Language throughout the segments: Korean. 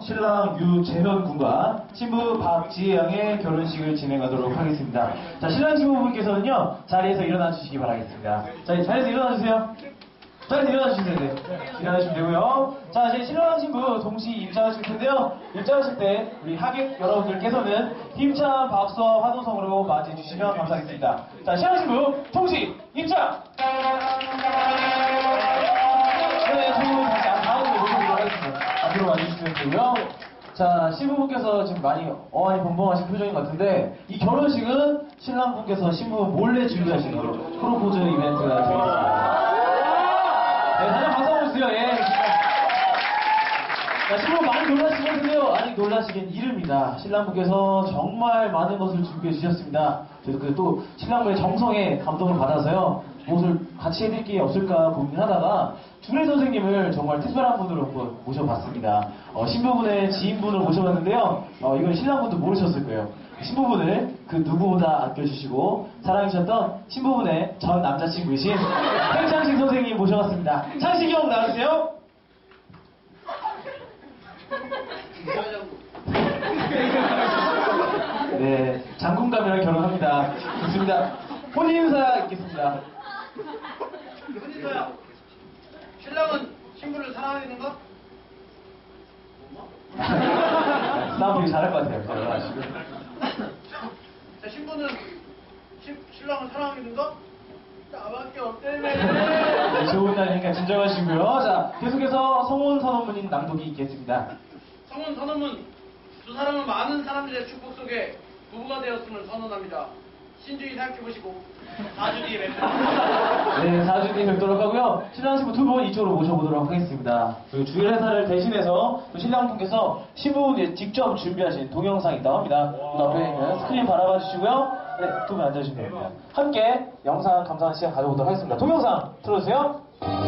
신랑 유재현 군과 신부 박지혜 양의 결혼식을 진행하도록 하겠습니다. 자, 신랑 신부분께서는요, 자리에서 일어나 주시기 바라겠습니다. 자, 자리에서 일어나 주세요. 자리에서 일어나 주세요. 네. 일어나 주시면 되고요. 자, 이제 신랑 신부 동시 입장하실 텐데요. 입장하실 때 우리 하객 여러분들께서는 힘찬 박수와 환호성으로 맞이해 주시면 감사하겠습니다. 자, 신랑 신부 동시 입장! 앞으로 와주시면 되고요. 자, 신부분께서 지금 많이 어안이 벙벙하신 표정인 것 같은데 이 결혼식은 신랑분께서 신부 몰래 준비하신 프로포즈 이벤트가 되겠습니다. 네, 다들 박수 한번 주세요. 예. 자, 신부 많이 놀라시거든요. 아직 놀라시긴 이릅니다. 신랑분께서 정말 많은 것을 준비해 주셨습니다. 저도 그 또 신랑분의 정성에 감동을 받아서요. 무엇을 같이 해드릴 게 없을까 고민하다가 주례 선생님을 정말 특별한 분으로 모셔봤습니다. 어, 신부분의 지인분을 모셔봤는데요. 어, 이건 신랑분도 모르셨을 거예요. 신부분을 그 누구보다 아껴주시고 사랑해주셨던 신부분의 전 남자친구이신 팽창식 선생님 모셔봤습니다. 창식이 형 나와주세요. 네, 장군감이랑 결혼합니다. 좋습니다. 혼인 인사 있겠습니다. 흔히서야 신랑은 신부를 사랑하는가? 싸움 되게 잘할 것 같아요. 그래가지고. 자, 신부는 신, 신랑을 사랑하는가? 나밖에 없다며. 네, 좋은 날이니까 진정하시고요. 자, 계속해서 성원 선언문인 낭독이 있겠습니다. 성원 선언문 두 사람은 많은 사람들의 축복 속에 부부가 되었음을 선언합니다. 신중히 생각해보시고 4주 뒤에 뵙겠습니다. 네, 4주 뒤에 뵙도록 하고요. 신랑 신부 두 분 이쪽으로 모셔보도록 하겠습니다. 그리고 주일 회사를 대신해서 또 신랑 분께서 신부분이 직접 준비하신 동영상이 있다고 합니다. 그 앞에 있는 스크린 바라봐 주시고요. 네, 두 분 앉아주시면 됩니다. 함께 영상 감상하는 시간 가져보도록 하겠습니다. 동영상 틀어주세요.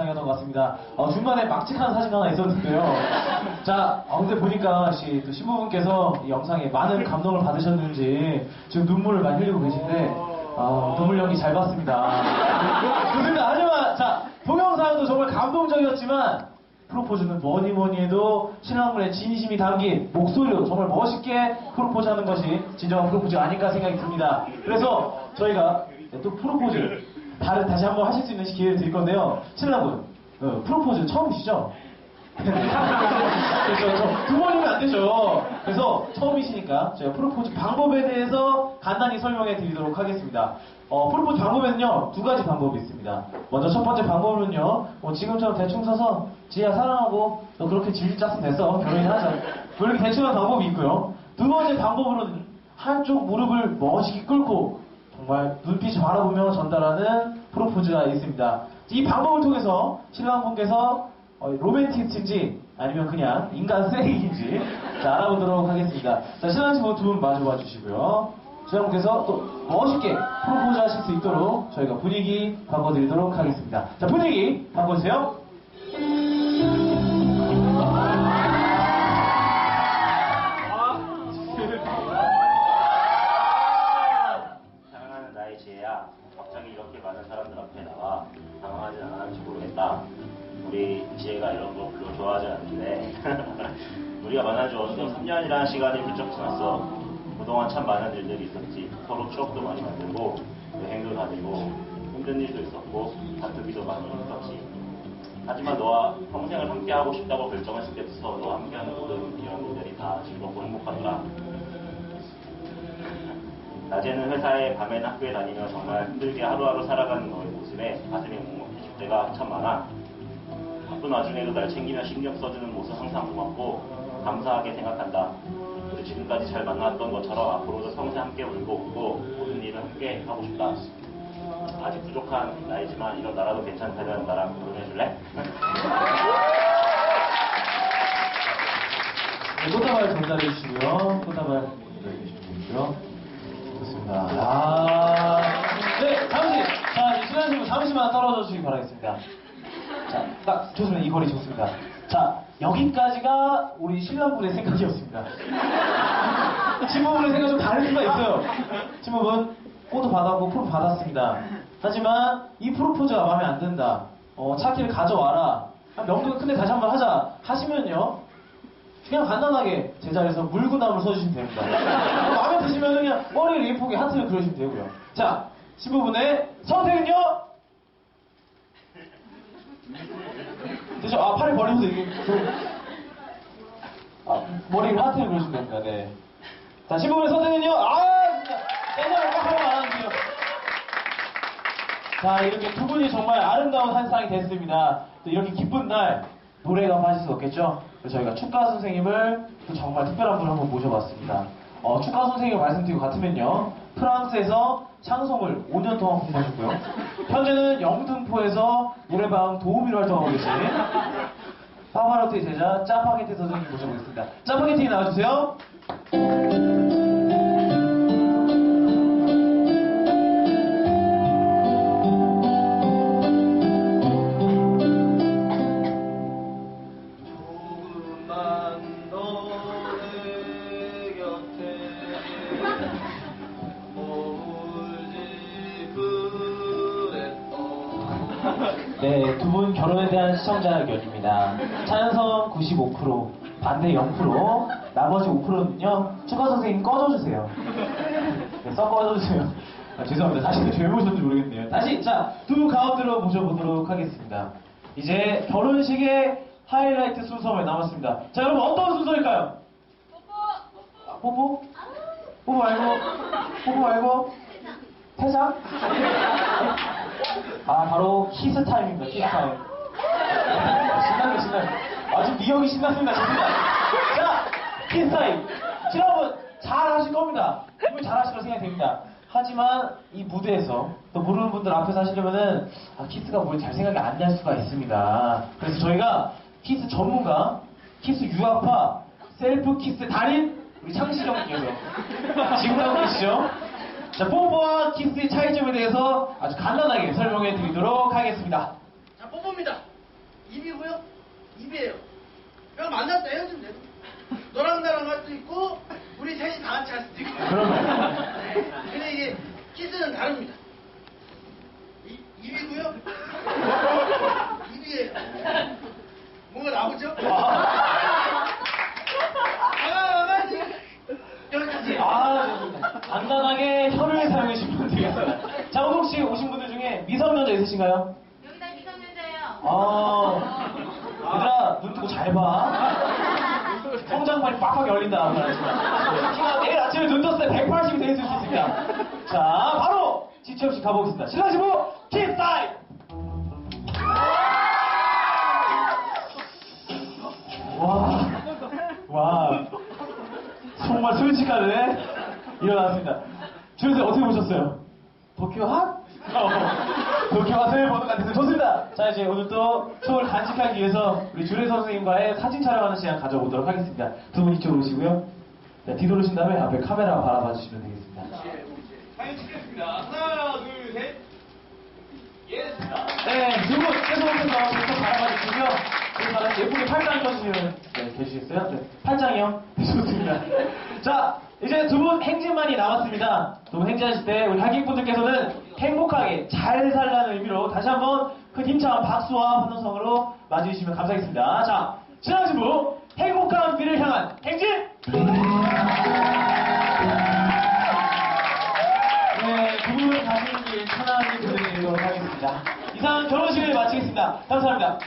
동영상이었던 것 같습니다. 어, 중간에 막직한 사진 하나 있었는데요. 자, 어, 근데 보니까 시, 또 신부분께서 이 영상에 많은 감동을 받으셨는지 지금 눈물을 많이 흘리고 계신데 아, 눈물 연기 잘 봤습니다. 좋습니다. 하지만 자, 동영상도 정말 감동적이었지만 프로포즈는 뭐니 뭐니 해도 신랑분의 진심이 담긴 목소리로 정말 멋있게 프로포즈 하는 것이 진정한 프로포즈가 아닐까 생각이 듭니다. 그래서 저희가 또 프로포즈 다른, 다시 한번 하실 수 있는 기회를 드릴 건데요. 신랑분, 어, 프로포즈 처음이시죠? 저두 번이면 안 되죠. 그래서 처음이시니까 제가 프로포즈 방법에 대해서 간단히 설명해 드리도록 하겠습니다. 어, 프로포즈 방법에는요, 두 가지 방법이 있습니다. 먼저 첫 번째 방법은요, 뭐 지금처럼 대충 서서, 지혜야 사랑하고, 너 그렇게 질질 짰으면 됐어. 결혼이나 하자. 뭐 이렇게 대충한 방법이 있고요. 두 번째 방법으로는 한쪽 무릎을 멋있게 꿇고, 정말 눈빛을 바라보며 전달하는 프로포즈가 있습니다. 이 방법을 통해서 신랑분께서 어, 로맨티스트인지 아니면 그냥 인간 쓰레기인지 자, 알아보도록 하겠습니다. 자, 신랑친구 두분 마주 봐 주시고요. 신랑분께서 또 멋있게 프로포즈 하실 수 있도록 저희가 분위기 바꿔드리도록 하겠습니다. 자, 분위기 바꿔주세요. 10년이라는 시간이 훌쩍 지났어. 그동안 참 많은 일들이 있었지. 서로 추억도 많이 만들고 여행도 다니고 힘든 일도 있었고 다투기도 많이 있었지. 하지만 너와 평생을 함께하고 싶다고 결정했을 때부터 너와 함께하는 모든 이런 일들이 다 즐겁고 행복하더라. 낮에는 회사에 밤에는 학교에 다니며 정말 힘들게 하루하루 살아가는 너의 모습에 가슴이 묵묵해질 때가 참 많아. 바쁜 와중에도 날 챙기며 신경 써주는 모습 항상 고맙고 감사하게 생각한다. 우리 지금까지 잘 만났던 것처럼 앞으로도 평생 함께 울고 웃고 모든 일을 함께 하고 싶다. 아직 부족한 나이지만 이런 나라도 괜찮다면 나랑 결혼해줄래? 네, 꽃다발 전달해 주시고요. 꽃다발 전달해 주시고요. 좋습니다. 아, 네, 잠시. 자, 이제 신랑신부 잠시만 떨어져 주시기 바라겠습니다. 자, 딱 좋습니다. 이 거리 좋습니다. 자, 여기까지가 우리 신랑분의 생각이었습니다. 친구분의 생각 좀 다를 수가 있어요. 친구분, 꽃도 받았고, 프로 받았습니다. 하지만 이 프로포즈가 마음에 안 든다. 어, 차키를 가져와라. 아, 명분 큰데 다시 한번 하자. 하시면요. 그냥 간단하게 제자리에서 물구나무를 써주시면 됩니다. 마음에 드시면 그냥 머리를 예쁘게 하트를 그려주시면 되고요. 자, 신부분의 선택은요? 되죠? 아, 팔을 벌리면서 이게 좀. 아, 머리를 하트를 그려주시면 됩니다. 네. 자, 신부분의 선택은요? 아, 진짜. 하면 안 하는데요. 자, 이렇게 두 분이 정말 아름다운 한 쌍이 됐습니다. 또 이렇게 기쁜 날 노래가 빠질 수 없겠죠? 그래서 저희가 축가 선생님을 또 정말 특별한 분을 한번 모셔봤습니다. 어, 축가 선생님을 말씀드리고 같으면요. 프랑스에서 창송을 5년 동안 공부하셨고요. 현재는 영등포에서 노래방 도우미로 활동하고 계신 파바로티 제자 짜파게티 선생님 모셔보겠습니다. 짜파게티 나와주세요. 대한 시청자 의견입니다. 찬성 95%, 반대 0%, 나머지 5%는요, 축가 선생님 꺼져주세요. 네, 썩 꺼져주세요. 아, 죄송합니다. 다시 왜 모셨는지 모르겠네요. 다시, 자, 두분 가운데로 모셔보도록 하겠습니다. 이제 결혼식의 하이라이트 순서만 남았습니다. 자, 여러분, 어떤 순서일까요? 아, 뽀뽀? 뽀뽀 말고, 뽀뽀 말고, 퇴장? 아, 바로 키스 타임입니다. 키스 타임. 아, 신나게 신나게. 아주 미역이 신났습니다. 좋습니다. 자, 타임. 여러분 잘 하실 겁니다. 정말 잘 하실 거 생각이 됩니다. 하지만 이 무대에서 또 모르는 분들 앞에서 하시려면은 아, 키스가 뭔지 잘 생각이 안 날 수가 있습니다. 그래서 저희가 키스 전문가, 키스 유아파, 셀프 키스 달인 우리 창시정님께서 지금 하고 계시죠? 자, 뽀뽀와 키스의 차이점에 대해서 아주 간단하게 설명해 드리도록 하겠습니다. 자, 뽀뽀입니다. 입이고요. 입이에요. 만날 때 헤어지면 돼요. 너랑 나랑 할 수도 있고, 우리 셋이 다 같이 할 수도 있고. 근데 이게 키스는 다릅니다. 이, 입이고요. 입이에요. 뭔가 나오죠? 아, 여기까지. 아, 좋습니다. 간단하게 혀를 사용해 주시면 되겠습니다. 자, 혹시 오신 분들 중에 미성년자 있으신가요? 여기다 미성년자예요. 아, 얘들아, 눈 뜨고 잘 봐. 성장판이 빡빡 열린다. 키가 내일 아침에 눈 떴을 때 180이 될수 있습니다. 자, 바로 지체 없이 가보겠습니다. 키스 타임! 와, 와, 정말 솔직하네. 일어났습니다. 주연생 어떻게 보셨어요? 도쿄 핫? 도쿄 핫을 보는 것 같아서 좋습니다. 자, 이제 오늘 또 추억을 간직하기 위해서 우리 주례 선생님과의 사진 촬영하는 시간 가져보도록 하겠습니다. 두 분 이쪽으로 오시고요. 자, 뒤돌으신 다음에 앞에 카메라 바라봐 주시면 되겠습니다. 지혜. 사진 찍겠습니다. 하나, 둘, 셋. 예, 됐습니다. 네, 두 분 계속해서 계속 바라봐 주시고요. 우리 다른 예쁘게 팔짱 입어주시면 네, 계시겠어요? 네, 팔짱이요? 네, 좋습니다. 자, 이제 두 분 행진만이 남았습니다. 두 분 행진하실 때 우리 하객분들께서는 행복하게 잘 살라는 의미로 다시 한번 그 힘찬 박수와 환호성으로 맞이해주시면 감사하겠습니다. 자, 지나가신 분, 행복한 미래를 향한 행진! 네, 두분 가시는 길 편안하게 보내드리도록 하겠습니다. 이상 결혼식을 마치겠습니다. 감사합니다.